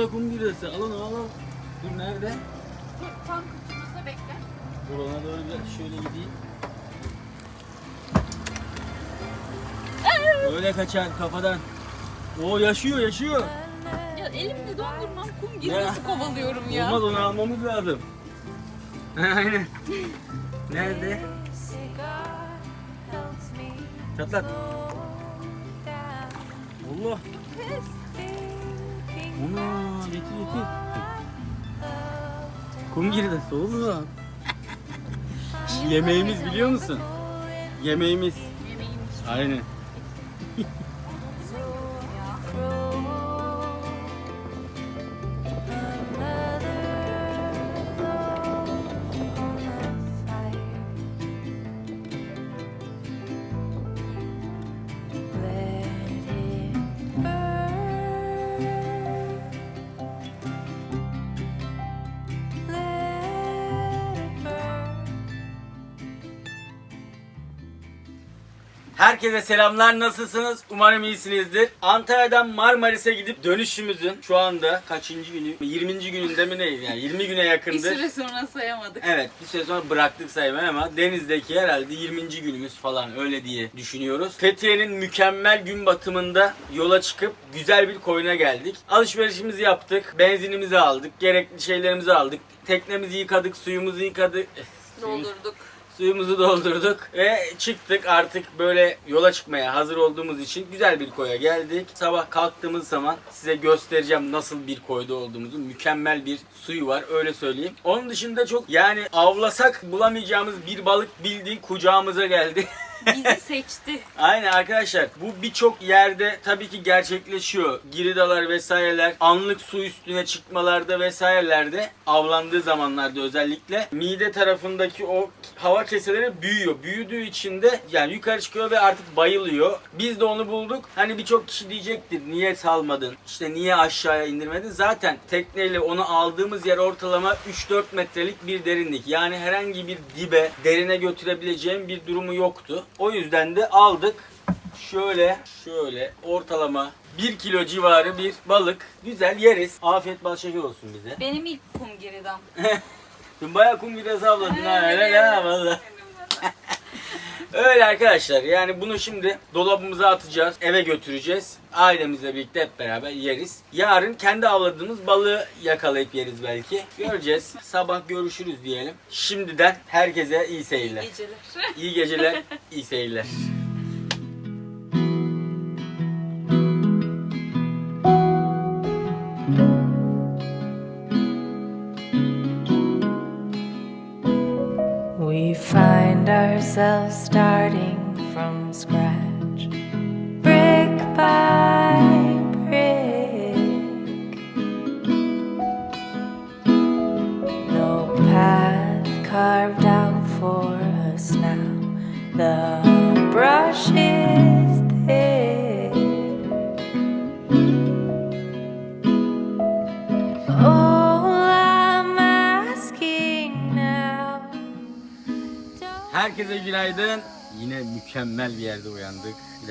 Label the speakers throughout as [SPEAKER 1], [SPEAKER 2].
[SPEAKER 1] Vallahi kum giresi. Al onu al al. Dur nerede?
[SPEAKER 2] Tam kutumuzda bekle.
[SPEAKER 1] Dur ona doğru biraz şöyle gideyim. Öyle kaçar kafadan. O yaşıyor yaşıyor.
[SPEAKER 2] Ya elimde dondurmam kum gibi
[SPEAKER 1] Ya.
[SPEAKER 2] nasıl kovalıyorum ya?
[SPEAKER 1] Olmaz onu almamız lazım. Aynen. Nerede? Çatlat. Allah. Ona getir getir. Kum girdi oğlum. Yemeğimiz biliyor musun? Yemeğimiz.
[SPEAKER 2] Yemeğimiz.
[SPEAKER 1] Aynen. Herkese selamlar nasılsınız? Umarım iyisinizdir. Antalya'dan Marmaris'e gidip dönüşümüzün şu anda kaçıncı günü? 20. gününde mi neyiz yani 20 güne
[SPEAKER 2] Bir
[SPEAKER 1] yakındır.
[SPEAKER 2] süre sonra sayamadık.
[SPEAKER 1] Evet bir süre sonra bıraktık saymayı ama denizdeki herhalde 20. günümüz falan öyle diye düşünüyoruz. Fethiye'nin mükemmel gün batımında yola çıkıp güzel bir koyuna geldik. Alışverişimizi yaptık, benzinimizi aldık, gerekli şeylerimizi aldık. Teknemizi yıkadık, suyumuzu yıkadık.
[SPEAKER 2] Doldurduk.
[SPEAKER 1] Suyumuzu doldurduk ve çıktık artık böyle yola çıkmaya hazır olduğumuz için güzel bir koya geldik. Sabah kalktığımız zaman size göstereceğim nasıl bir koyda olduğumuzu. Mükemmel bir suyu var öyle söyleyeyim. Onun dışında çok yani avlasak bulamayacağımız bir balık bildiğin kucağımıza geldi.
[SPEAKER 2] Bizi seçti.
[SPEAKER 1] Aynen arkadaşlar bu birçok yerde tabii ki gerçekleşiyor. Giridalar vesaireler anlık su üstüne çıkmalarda vesairelerde avlandığı zamanlarda özellikle mide tarafındaki o hava keseleri büyüyor. Büyüdüğü için de yani yukarı çıkıyor ve artık bayılıyor. Biz de onu bulduk. Hani birçok kişi diyecektir niye salmadın? İşte niye aşağıya indirmedin? Zaten tekneyle onu aldığımız yer ortalama 3-4 metrelik bir derinlik. Yani herhangi bir dibe derine götürebileceğim bir durumu yoktu. O yüzden de aldık. Şöyle şöyle ortalama 1 kilo civarı bir balık. Güzel yeriz. Afiyet bal şeker olsun bize.
[SPEAKER 2] Benim ilk kum giridam.
[SPEAKER 1] Dün bayağı kum biraz avladın ha öyle ya valla. Öyle arkadaşlar yani bunu şimdi dolabımıza atacağız eve götüreceğiz ailemizle birlikte hep beraber yeriz. Yarın kendi avladığımız balığı yakalayıp yeriz belki göreceğiz sabah görüşürüz diyelim. Şimdiden herkese iyi seyirler.
[SPEAKER 2] Geceler.
[SPEAKER 1] İyi geceler iyi seyirler.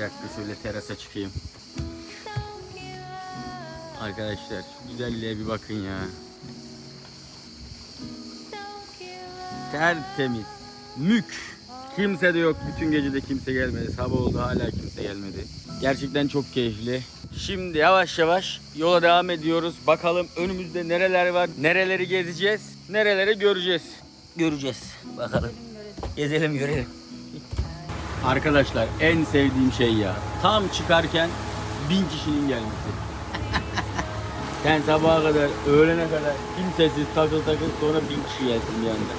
[SPEAKER 1] Bir şöyle terasa çıkayım. Arkadaşlar şu güzelliğe bir bakın ya. Tertemiz. Mük. Kimse de yok. Bütün gece de kimse gelmedi. Sabah oldu hala kimse gelmedi. Gerçekten çok keyifli. Şimdi yavaş yavaş yola devam ediyoruz. Bakalım önümüzde nereler var. Nereleri gezeceğiz. Nereleri göreceğiz. Göreceğiz. Bakalım. Gezelim görelim. Arkadaşlar en sevdiğim şey ya. Tam çıkarken bin kişinin gelmesi. Sen sabaha kadar, öğlene kadar kimsesiz takıl takıl sonra bin kişi gelsin bir anda.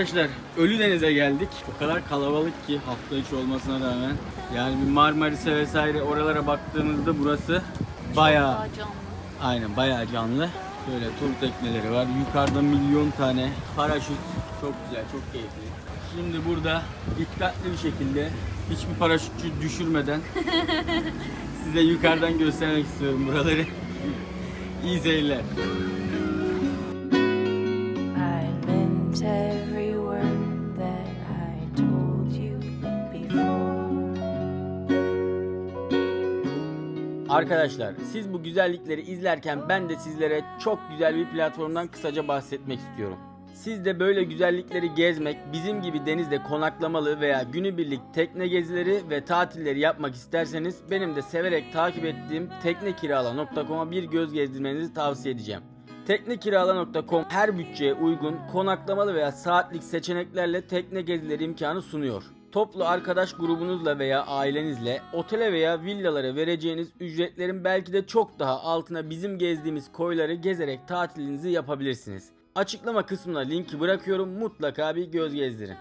[SPEAKER 1] Arkadaşlar Ölüdeniz'e geldik. O kadar kalabalık ki hafta içi olmasına rağmen. Yani bir Marmaris'e vesaire oralara baktığımızda burası bayağı
[SPEAKER 2] Daha canlı.
[SPEAKER 1] aynen bayağı canlı. Şöyle tur tekneleri var. Yukarıda milyon tane paraşüt. Çok güzel, çok keyifli. Şimdi burada dikkatli bir şekilde hiçbir paraşütçü düşürmeden size yukarıdan göstermek istiyorum buraları. İyi seyirler. Arkadaşlar siz bu güzellikleri izlerken ben de sizlere çok güzel bir platformdan kısaca bahsetmek istiyorum. Siz de böyle güzellikleri gezmek, bizim gibi denizde konaklamalı veya günübirlik tekne gezileri ve tatilleri yapmak isterseniz benim de severek takip ettiğim teknekirala.com'a bir göz gezdirmenizi tavsiye edeceğim. Teknekirala.com her bütçeye uygun konaklamalı veya saatlik seçeneklerle tekne gezileri imkanı sunuyor. Toplu arkadaş grubunuzla veya ailenizle otele veya villalara vereceğiniz ücretlerin belki de çok daha altına bizim gezdiğimiz koyları gezerek tatilinizi yapabilirsiniz. Açıklama kısmına linki bırakıyorum mutlaka bir göz gezdirin.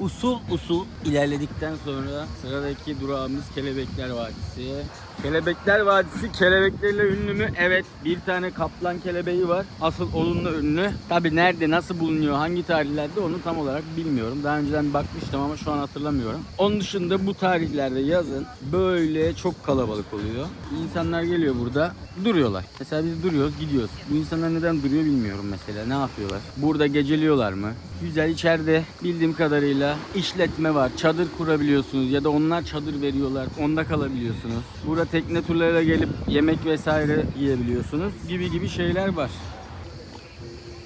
[SPEAKER 1] Usul usul ilerledikten sonra sıradaki durağımız Kelebekler Vadisi. Kelebekler Vadisi kelebeklerle ünlü mü? Evet bir tane kaplan kelebeği var. Asıl onunla ünlü. Tabi nerede nasıl bulunuyor hangi tarihlerde onu tam olarak bilmiyorum. Daha önceden bakmıştım ama şu an hatırlamıyorum. Onun dışında bu tarihlerde yazın böyle çok kalabalık oluyor. İnsanlar geliyor burada duruyorlar. Mesela biz duruyoruz gidiyoruz. Bu insanlar neden duruyor bilmiyorum mesela. Ne yapıyorlar? Burada geceliyorlar mı? Güzel içeride bildiğim kadarıyla işletme var. Çadır kurabiliyorsunuz ya da onlar çadır veriyorlar. Onda kalabiliyorsunuz. Burada tekne turlarıyla gelip yemek vesaire yiyebiliyorsunuz gibi gibi şeyler var.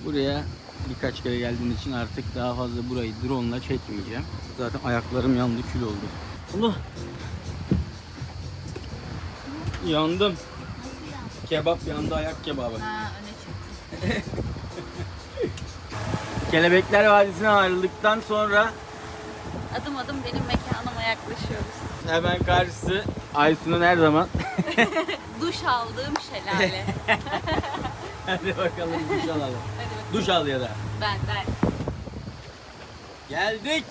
[SPEAKER 1] Buraya birkaç kere geldiğim için artık daha fazla burayı drone ile çekmeyeceğim. Zaten ayaklarım yandı kül oldu. Allah. Yandım. Kebap yandı ayak kebabı.
[SPEAKER 2] Ha öne çıktı.
[SPEAKER 1] Kelebekler Vadisi'ne ayrıldıktan sonra
[SPEAKER 2] Adım adım benim mekanıma yaklaşıyoruz.
[SPEAKER 1] Hemen karşısı Aysun'un her zaman.
[SPEAKER 2] Duş aldığım şelale.
[SPEAKER 1] Hadi bakalım duş alalım.
[SPEAKER 2] Hadi.
[SPEAKER 1] Duş al ya da.
[SPEAKER 2] Ben ben.
[SPEAKER 1] Geldik.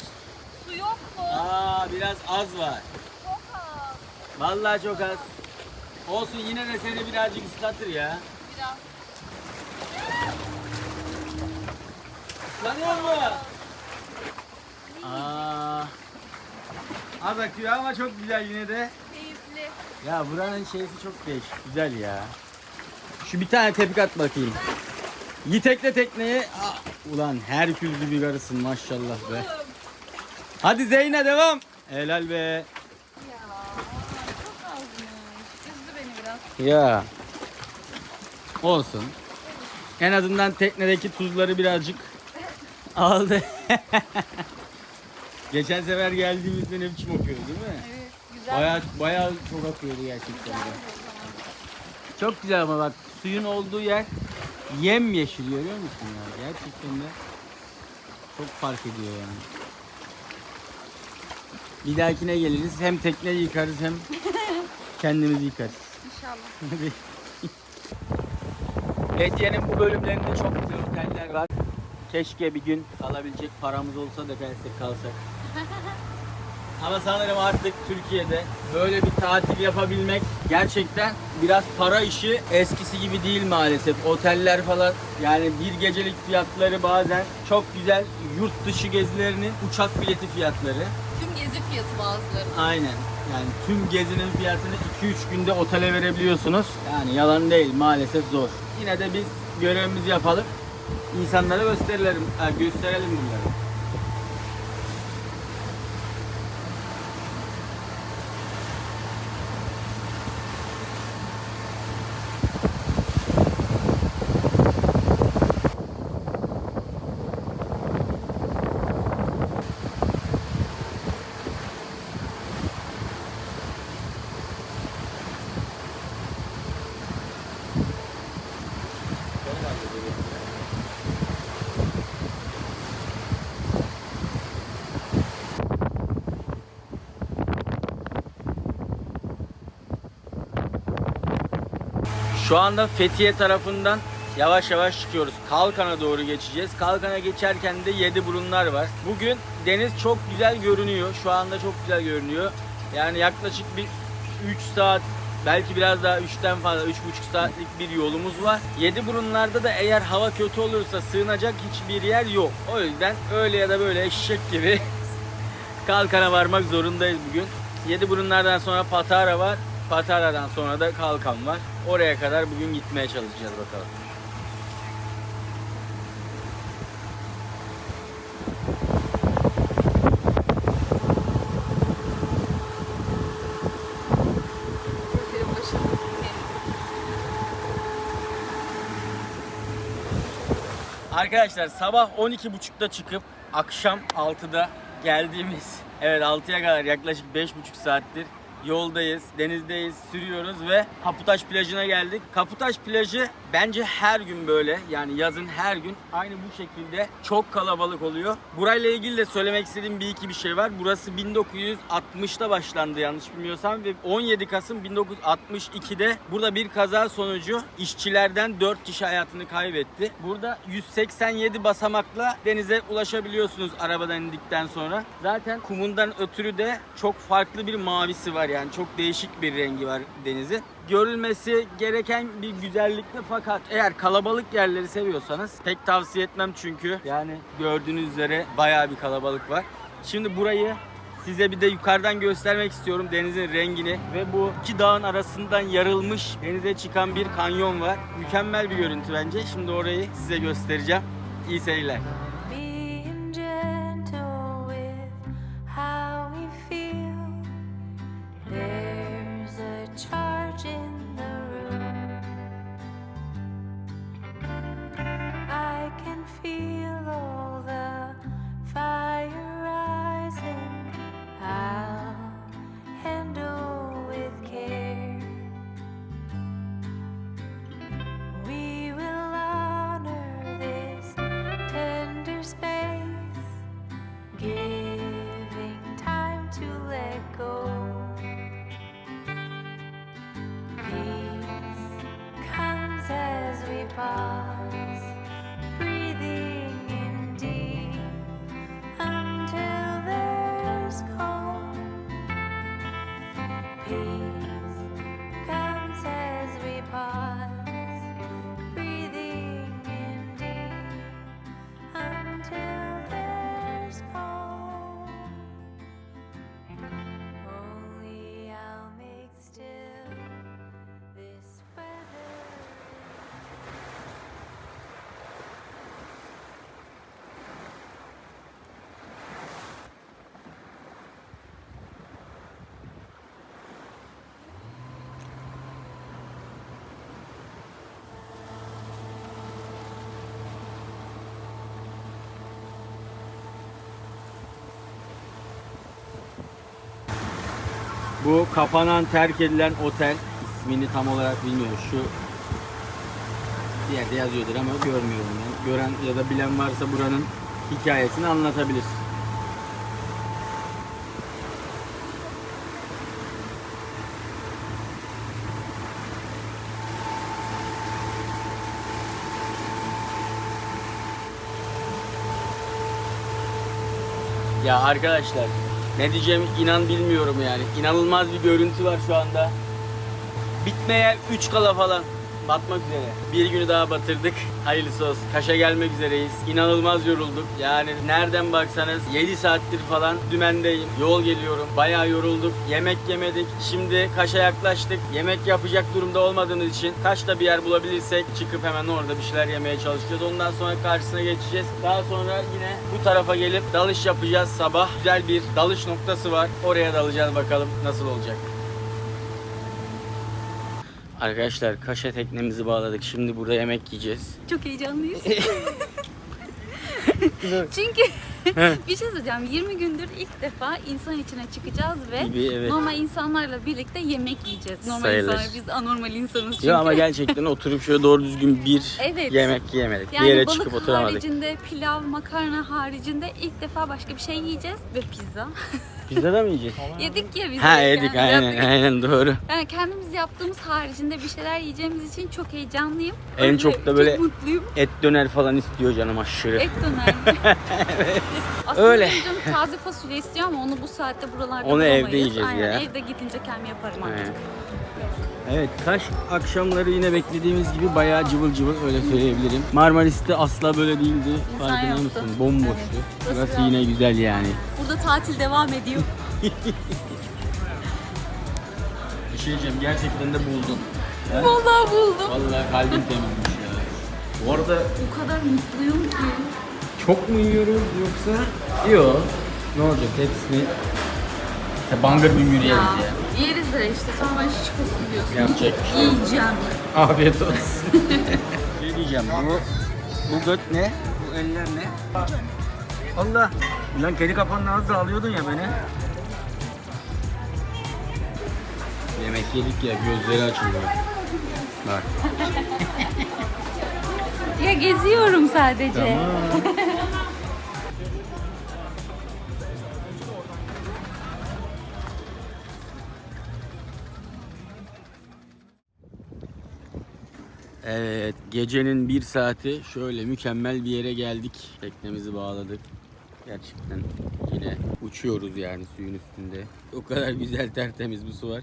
[SPEAKER 2] Su yok mu?
[SPEAKER 1] Aa biraz az var.
[SPEAKER 2] Çok az.
[SPEAKER 1] Vallahi çok az. Olsun yine de seni birazcık ıslatır ya.
[SPEAKER 2] Biraz.
[SPEAKER 1] Islanıyor mu? Aa. Az akıyor ama çok güzel yine de.
[SPEAKER 2] Keyifli.
[SPEAKER 1] Ya buranın şeysi çok değişik. Güzel ya. Şu bir tane tepik at bakayım. Yitekle tekneye. Aa, Ulan Herkül gibi karısın maşallah be. Hadi Zeyne devam. Helal be.
[SPEAKER 2] Ya çok azmış. Üzdü beni biraz.
[SPEAKER 1] Ya. Olsun. En azından teknedeki tuzları birazcık aldı. Geçen sefer geldiğimizde ne biçim okuyordu değil mi?
[SPEAKER 2] Evet. Güzel.
[SPEAKER 1] Bayağı bayağı çok akıyordu gerçekten. de. Çok güzel ama bak suyun olduğu yer yem yeşil görüyor musun ya? Gerçekten de çok fark ediyor yani. Bir dahakine geliriz hem tekneyi yıkarız hem kendimizi yıkarız.
[SPEAKER 2] İnşallah.
[SPEAKER 1] Fethiye'nin bu bölümlerinde çok güzel oteller var. Keşke bir gün kalabilecek paramız olsa da gelsek kalsak. Ama sanırım artık Türkiye'de böyle bir tatil yapabilmek gerçekten biraz para işi eskisi gibi değil maalesef. Oteller falan yani bir gecelik fiyatları bazen çok güzel yurt dışı gezilerinin uçak bileti fiyatları.
[SPEAKER 2] Tüm gezi fiyatı bazıları.
[SPEAKER 1] Aynen. Yani tüm gezinin fiyatını 2-3 günde otele verebiliyorsunuz. Yani yalan değil maalesef zor. Yine de biz görevimizi yapalım. İnsanlara gösterelim, ha, gösterelim bunları. Şu anda Fethiye tarafından yavaş yavaş çıkıyoruz. Kalkan'a doğru geçeceğiz. Kalkan'a geçerken de yedi burunlar var. Bugün deniz çok güzel görünüyor. Şu anda çok güzel görünüyor. Yani yaklaşık bir 3 saat Belki biraz daha 3'ten fazla 3,5 saatlik bir yolumuz var. Yedi burunlarda da eğer hava kötü olursa sığınacak hiçbir yer yok. O yüzden öyle ya da böyle eşek gibi Kalkan'a varmak zorundayız bugün. Yedi burunlardan sonra Patara var. Patara'dan sonra da Kalkan var. Oraya kadar bugün gitmeye çalışacağız bakalım. Arkadaşlar sabah 12.30'da çıkıp akşam 6'da geldiğimiz evet 6'ya kadar yaklaşık 5.5 saattir yoldayız, denizdeyiz, sürüyoruz ve Kaputaş plajına geldik. Kaputaş plajı bence her gün böyle yani yazın her gün aynı bu şekilde çok kalabalık oluyor. Burayla ilgili de söylemek istediğim bir iki bir şey var. Burası 1960'ta başlandı yanlış bilmiyorsam ve 17 Kasım 1962'de burada bir kaza sonucu işçilerden 4 kişi hayatını kaybetti. Burada 187 basamakla denize ulaşabiliyorsunuz arabadan indikten sonra. Zaten kumundan ötürü de çok farklı bir mavisi var yani çok değişik bir rengi var denizin. Görülmesi gereken bir güzellikte fakat eğer kalabalık yerleri seviyorsanız pek tavsiye etmem çünkü yani gördüğünüz üzere bayağı bir kalabalık var. Şimdi burayı Size bir de yukarıdan göstermek istiyorum denizin rengini ve bu iki dağın arasından yarılmış denize çıkan bir kanyon var. Mükemmel bir görüntü bence. Şimdi orayı size göstereceğim. İyi seyirler. Bu kapanan, terk edilen otel ismini tam olarak bilmiyorum. Şu bir yerde yazıyordur ama görmüyorum ben. Gören ya da bilen varsa buranın hikayesini anlatabilir. Ya arkadaşlar ne diyeceğimi inan bilmiyorum yani. İnanılmaz bir görüntü var şu anda. Bitmeye 3 kala falan. Batmak üzere. Bir günü daha batırdık. Hayırlısı olsun. Kaş'a gelmek üzereyiz. İnanılmaz yorulduk. Yani nereden baksanız 7 saattir falan dümendeyim. Yol geliyorum. Bayağı yorulduk. Yemek yemedik. Şimdi Kaş'a yaklaştık. Yemek yapacak durumda olmadığımız için Kaş'ta bir yer bulabilirsek çıkıp hemen orada bir şeyler yemeye çalışacağız. Ondan sonra karşısına geçeceğiz. Daha sonra yine bu tarafa gelip dalış yapacağız sabah. Güzel bir dalış noktası var. Oraya dalacağız bakalım nasıl olacak. Arkadaşlar kaşa teknemizi bağladık. Şimdi burada yemek yiyeceğiz.
[SPEAKER 2] Çok heyecanlıyız. Çünkü bir şey söyleyeceğim. 20 gündür ilk defa insan içine çıkacağız ve
[SPEAKER 1] Gibi, evet.
[SPEAKER 2] normal insanlarla birlikte yemek yiyeceğiz. Normal
[SPEAKER 1] Sayılır.
[SPEAKER 2] insanlar biz anormal insanız çünkü.
[SPEAKER 1] Yok ama gerçekten oturup şöyle doğru düzgün bir
[SPEAKER 2] Evet.
[SPEAKER 1] yemek yemedik.
[SPEAKER 2] yani
[SPEAKER 1] bir yere
[SPEAKER 2] balık
[SPEAKER 1] çıkıp oturamadık.
[SPEAKER 2] haricinde, pilav, makarna haricinde ilk defa başka bir şey yiyeceğiz ve pizza.
[SPEAKER 1] Pizza da mı yiyeceğiz?
[SPEAKER 2] yedik ya biz.
[SPEAKER 1] ha yedik
[SPEAKER 2] kendimiz
[SPEAKER 1] aynen
[SPEAKER 2] yaptık.
[SPEAKER 1] aynen doğru.
[SPEAKER 2] Yani kendimiz yaptığımız haricinde bir şeyler yiyeceğimiz için çok heyecanlıyım.
[SPEAKER 1] En
[SPEAKER 2] Öyle
[SPEAKER 1] çok da böyle-
[SPEAKER 2] Çok mutluyum.
[SPEAKER 1] Et döner falan istiyor canım aşırı.
[SPEAKER 2] Et döner mi? Aslında
[SPEAKER 1] Öyle.
[SPEAKER 2] canım taze fasulye istiyor ama onu bu saatte buralarda
[SPEAKER 1] Onu evde
[SPEAKER 2] bulamayız.
[SPEAKER 1] yiyeceğiz
[SPEAKER 2] Aynen,
[SPEAKER 1] ya.
[SPEAKER 2] evde gidince kendim yaparım artık.
[SPEAKER 1] Aynen. Evet, Kaş akşamları yine beklediğimiz gibi bayağı cıvıl cıvıl öyle söyleyebilirim. Marmaris'te asla böyle değildi.
[SPEAKER 2] İnsan
[SPEAKER 1] Farkında
[SPEAKER 2] yoktu.
[SPEAKER 1] mısın? Bomboştu.
[SPEAKER 2] Evet. Burası
[SPEAKER 1] yine güzel yani.
[SPEAKER 2] Burada tatil devam ediyor.
[SPEAKER 1] Bir şey diyeceğim, gerçekten de buldum.
[SPEAKER 2] Vallahi buldum.
[SPEAKER 1] Vallahi kalbim temizmiş ya. Bu arada
[SPEAKER 2] O kadar mutluyum ki.
[SPEAKER 1] çok mu yiyoruz yoksa? Yok. Ne olacak hepsini işte bangır bingür yeriz
[SPEAKER 2] Ya, yeriz de işte sonra diyorsun.
[SPEAKER 1] Yapacak bir şey yok.
[SPEAKER 2] Yiyeceğim.
[SPEAKER 1] Afiyet olsun. şey diyeceğim bu, bu göt ne? Bu eller ne? Allah! Lan kedi kafanla az da alıyordun ya beni. Yemek yedik ya gözleri açılıyor. Bak.
[SPEAKER 2] Ya geziyorum sadece.
[SPEAKER 1] Evet, gecenin bir saati şöyle mükemmel bir yere geldik. Teknemizi bağladık. Gerçekten yine uçuyoruz yani suyun üstünde. O kadar güzel tertemiz bir su var.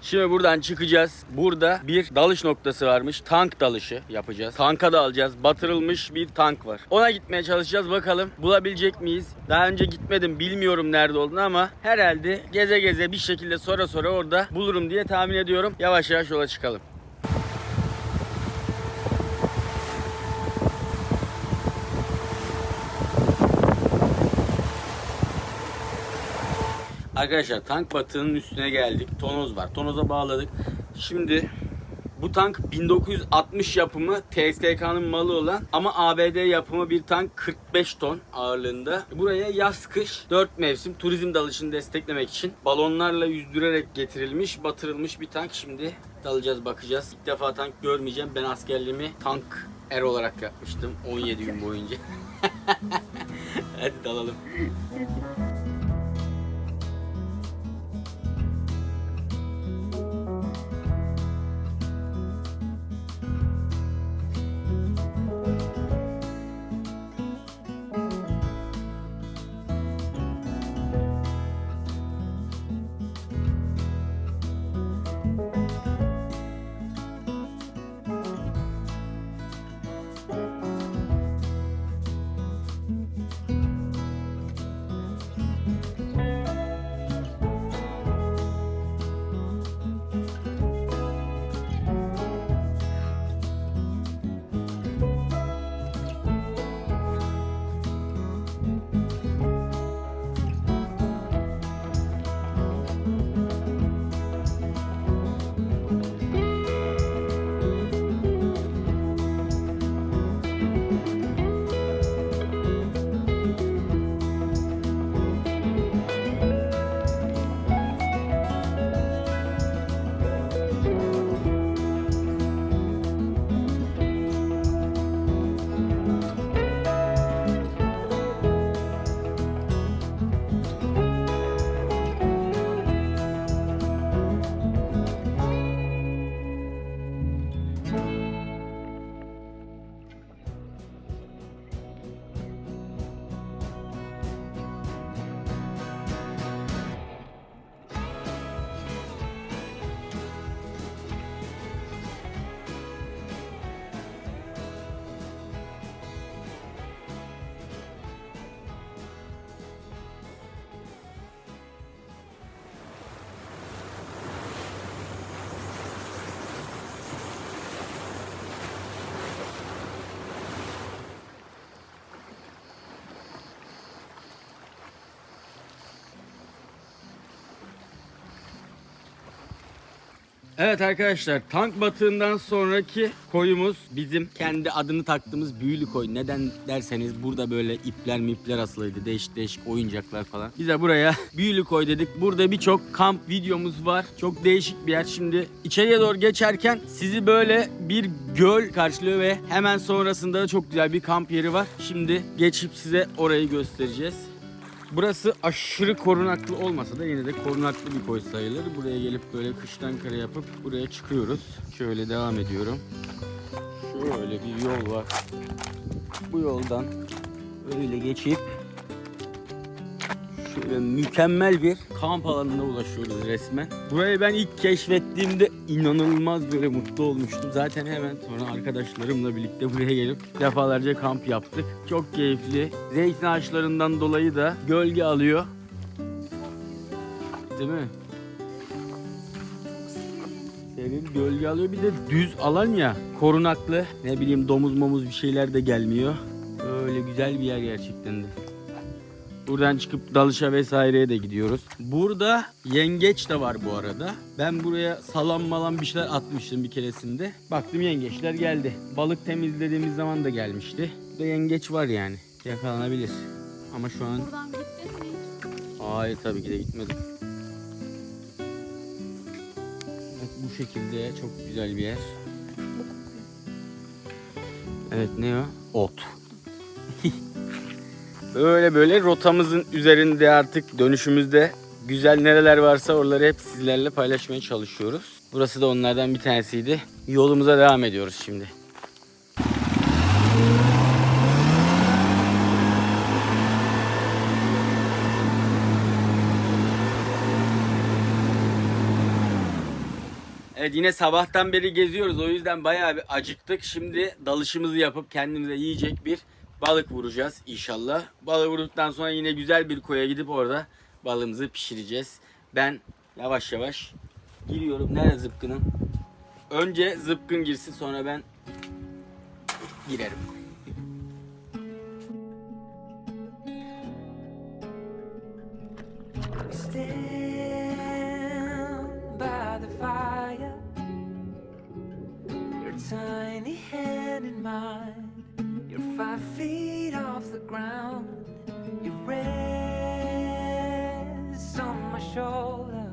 [SPEAKER 1] Şimdi buradan çıkacağız. Burada bir dalış noktası varmış. Tank dalışı yapacağız. Tanka da alacağız. Batırılmış bir tank var. Ona gitmeye çalışacağız. Bakalım bulabilecek miyiz? Daha önce gitmedim. Bilmiyorum nerede olduğunu ama herhalde geze geze bir şekilde sonra sonra orada bulurum diye tahmin ediyorum. Yavaş yavaş yola çıkalım. Arkadaşlar tank batığının üstüne geldik. Tonoz var. Tonoza bağladık. Şimdi bu tank 1960 yapımı TSK'nın malı olan ama ABD yapımı bir tank 45 ton ağırlığında. Buraya yaz kış 4 mevsim turizm dalışını desteklemek için balonlarla yüzdürerek getirilmiş, batırılmış bir tank. Şimdi dalacağız bakacağız. İlk defa tank görmeyeceğim. Ben askerliğimi tank er olarak yapmıştım 17 gün boyunca. Hadi dalalım. Evet arkadaşlar tank batığından sonraki koyumuz bizim kendi adını taktığımız büyülü koy. Neden derseniz burada böyle ipler mipler asılıydı. Değişik değişik oyuncaklar falan. Bize buraya büyülü koy dedik. Burada birçok kamp videomuz var. Çok değişik bir yer. Şimdi içeriye doğru geçerken sizi böyle bir göl karşılıyor ve hemen sonrasında da çok güzel bir kamp yeri var. Şimdi geçip size orayı göstereceğiz. Burası aşırı korunaklı olmasa da yine de korunaklı bir koy sayılır. Buraya gelip böyle kıştan kare yapıp buraya çıkıyoruz. Şöyle devam ediyorum. Şöyle bir yol var. Bu yoldan öyle geçip Şöyle mükemmel bir kamp alanına ulaşıyoruz resmen. Burayı ben ilk keşfettiğimde inanılmaz böyle mutlu olmuştum. Zaten hemen sonra arkadaşlarımla birlikte buraya gelip defalarca kamp yaptık. Çok keyifli. Zeytin ağaçlarından dolayı da gölge alıyor. Değil mi? Serin gölge alıyor. Bir de düz alan ya. Korunaklı. Ne bileyim domuz momuz bir şeyler de gelmiyor. Öyle güzel bir yer gerçekten de. Buradan çıkıp dalışa vesaireye de gidiyoruz. Burada yengeç de var bu arada. Ben buraya salam malan bir şeyler atmıştım bir keresinde. Baktım yengeçler geldi. Balık temizlediğimiz zaman da gelmişti. Burada yengeç var yani. Yakalanabilir. Ama şu an...
[SPEAKER 2] Buradan gittin mi?
[SPEAKER 1] Hayır tabii ki de gitmedim. Evet, bu şekilde çok güzel bir yer. Evet ne o? Ot. böyle böyle rotamızın üzerinde artık dönüşümüzde güzel nereler varsa oraları hep sizlerle paylaşmaya çalışıyoruz. Burası da onlardan bir tanesiydi. Yolumuza devam ediyoruz şimdi. Evet yine sabahtan beri geziyoruz. O yüzden bayağı bir acıktık. Şimdi dalışımızı yapıp kendimize yiyecek bir balık vuracağız inşallah. Balığı vurduktan sonra yine güzel bir koya gidip orada balığımızı pişireceğiz. Ben yavaş yavaş giriyorum. Nerede zıpkınım? Önce zıpkın girsin sonra ben girerim.
[SPEAKER 3] Tiny hand in mine. Feet off the ground. You rest on my shoulder.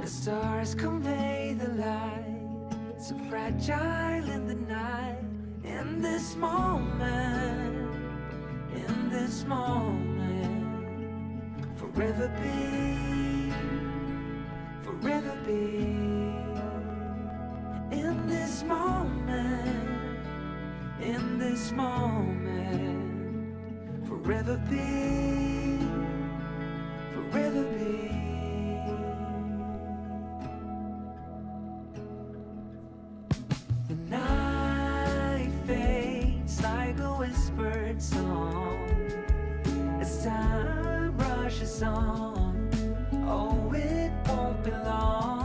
[SPEAKER 3] The stars convey the light, so fragile in the night. In this moment, in this moment forever be, forever be, forever be. The night fades like a whispered song as time rushes on. Oh, it won't be long.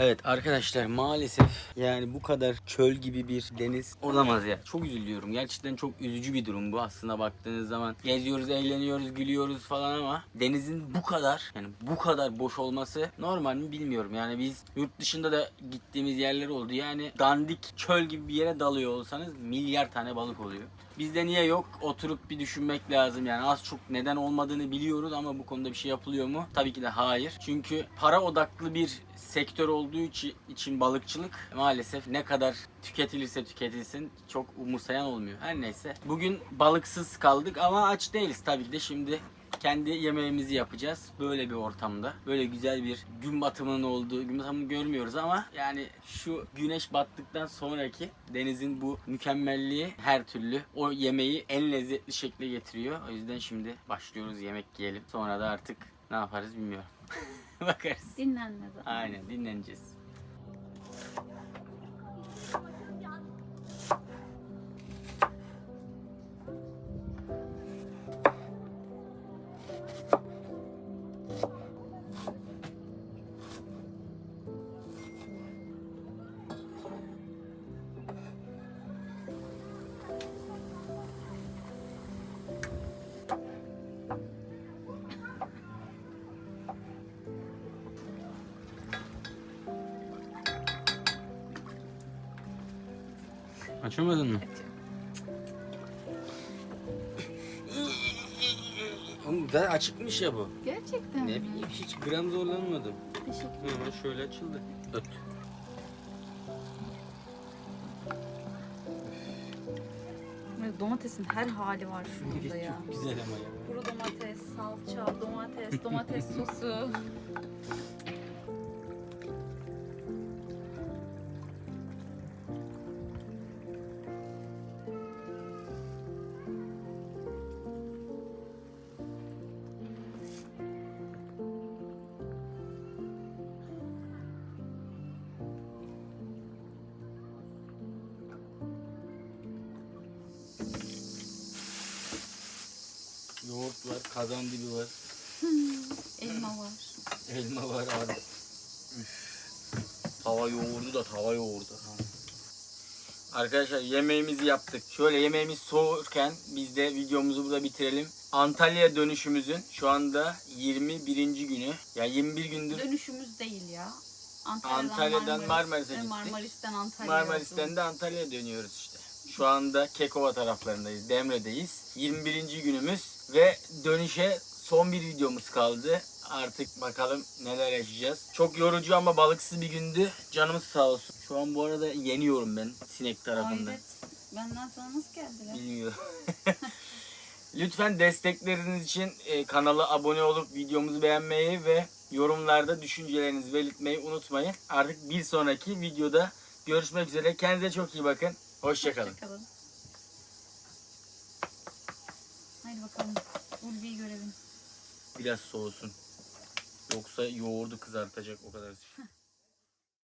[SPEAKER 1] Evet arkadaşlar maalesef yani bu kadar çöl gibi bir deniz olamaz ya. Çok üzülüyorum. Gerçekten çok üzücü bir durum bu aslında baktığınız zaman. Geziyoruz, eğleniyoruz, gülüyoruz falan ama denizin bu kadar yani bu kadar boş olması normal mi bilmiyorum. Yani biz yurt dışında da gittiğimiz yerler oldu. Yani dandik çöl gibi bir yere dalıyor olsanız milyar tane balık oluyor. Bizde niye yok? Oturup bir düşünmek lazım. Yani az çok neden olmadığını biliyoruz ama bu konuda bir şey yapılıyor mu? Tabii ki de hayır. Çünkü para odaklı bir sektör olduğu için, balıkçılık maalesef ne kadar tüketilirse tüketilsin çok umursayan olmuyor. Her neyse. Bugün balıksız kaldık ama aç değiliz tabii ki de şimdi kendi yemeğimizi yapacağız. Böyle bir ortamda. Böyle güzel bir gün batımının olduğu, gün batımını görmüyoruz ama yani şu güneş battıktan sonraki denizin bu mükemmelliği her türlü o yemeği en lezzetli şekle getiriyor. O yüzden şimdi başlıyoruz yemek yiyelim. Sonra da artık ne yaparız bilmiyorum. Bakarız.
[SPEAKER 2] Dinlenme zaten.
[SPEAKER 1] Aynen dinleneceğiz. Da açıkmış ya bu.
[SPEAKER 2] Gerçekten
[SPEAKER 1] Ne
[SPEAKER 2] mi?
[SPEAKER 1] bileyim hiç gram zorlanmadım.
[SPEAKER 2] Teşekkür
[SPEAKER 1] Hemen şöyle açıldı. Öt.
[SPEAKER 2] ederim. Domatesin her hali var şurada ya.
[SPEAKER 1] Çok güzel ama ya.
[SPEAKER 2] Kuru domates, salça, domates, domates sosu.
[SPEAKER 1] Arkadaşlar yemeğimizi yaptık. Şöyle yemeğimiz soğurken biz de videomuzu burada bitirelim. Antalya dönüşümüzün şu anda 21. günü. Yani 21 gündür
[SPEAKER 2] Dönüşümüz değil ya. Antalya'dan,
[SPEAKER 1] Antalya'dan
[SPEAKER 2] Marmaris
[SPEAKER 1] Marmaris'e
[SPEAKER 2] ve
[SPEAKER 1] gittik.
[SPEAKER 2] Marmaris'ten Antalya'ya.
[SPEAKER 1] Marmaris'ten de Antalya'ya dönüyoruz işte. Şu anda Kekova taraflarındayız. Demre'deyiz. 21. günümüz ve dönüşe son bir videomuz kaldı. Artık bakalım neler yaşayacağız. Çok yorucu ama balıksız bir gündü. Canımız sağ olsun. Şu an bu arada yeniyorum ben sinek tarafında.
[SPEAKER 2] Hayret. Benden sana nasıl geldiler?
[SPEAKER 1] Bilmiyorum. Lütfen destekleriniz için e, kanala abone olup videomuzu beğenmeyi ve yorumlarda düşüncelerinizi belirtmeyi unutmayın. Artık bir sonraki videoda görüşmek üzere. Kendinize çok iyi bakın. Hoşçakalın.
[SPEAKER 2] Hoşçakalın. Haydi bakalım. Ulvi'yi görelim.
[SPEAKER 1] Biraz soğusun. Yoksa yoğurdu kızartacak o kadar.